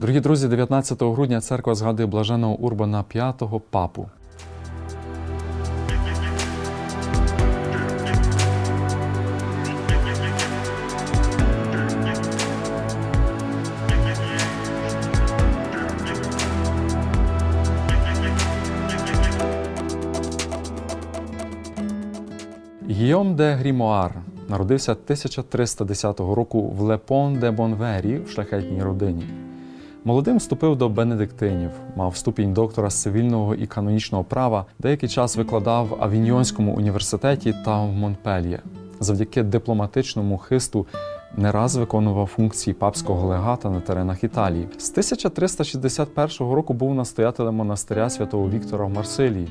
Дорогі друзі, 19 грудня церква згадує блаженого Урбана V папу. Гійом де Грімоар народився 1310 року в Лепон де Бонвері в шляхетній родині. Молодим вступив до бенедиктинів, мав ступінь доктора з цивільного і канонічного права, деякий час викладав в Авіньйонському університеті та в Монпельє. Завдяки дипломатичному хисту не раз виконував функції папського легата на теренах Італії. З 1361 року був настоятелем монастиря святого Віктора в Марсилії.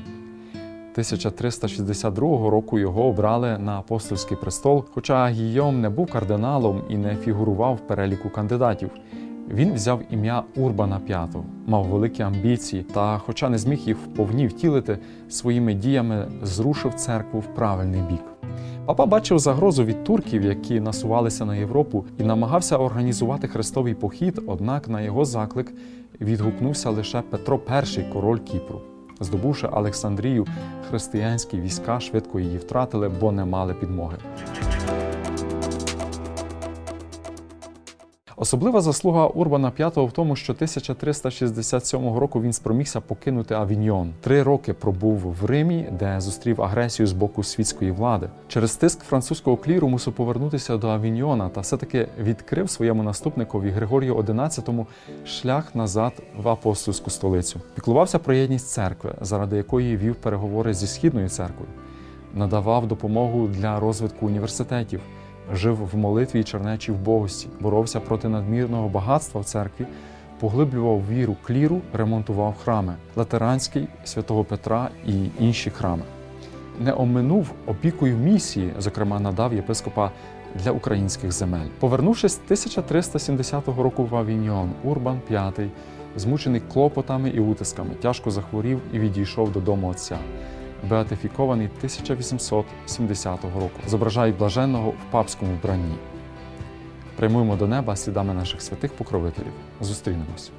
1362 року його обрали на апостольський престол, хоча Гійом не був кардиналом і не фігурував в переліку кандидатів. Він взяв ім'я Урбана V, мав великі амбіції та, хоча не зміг їх вповні втілити, своїми діями зрушив церкву в правильний бік. Папа бачив загрозу від турків, які насувалися на Європу, і намагався організувати хрестовий похід, однак на його заклик відгукнувся лише Петро І, король Кіпру. Здобувши Олександрію, християнські війська швидко її втратили, бо не мали підмоги. Особлива заслуга Урбана V в тому, що 1367 року він спромігся покинути Авіньйон. Три роки пробув в Римі, де зустрів агресію з боку світської влади. Через тиск французького кліру мусив повернутися до Авіньйона та все-таки відкрив своєму наступникові Григорію XI шлях назад в апостольську столицю. Піклувався про єдність церкви, заради якої вів переговори зі східною церквою, надавав допомогу для розвитку університетів жив в молитві і чернечій вбогості, боровся проти надмірного багатства в церкві, поглиблював віру кліру, ремонтував храми Латеранський, святого Петра і інші храми. Не оминув опікою місії, зокрема, надав єпископа для українських земель. Повернувшись 1370 року в Авіньйон, Урбан V, змучений клопотами і утисками, тяжко захворів і відійшов додому отця беатифікований 1870 року. Зображають блаженного в папському вбранні. Прямуємо до неба слідами наших святих покровителів. Зустрінемось.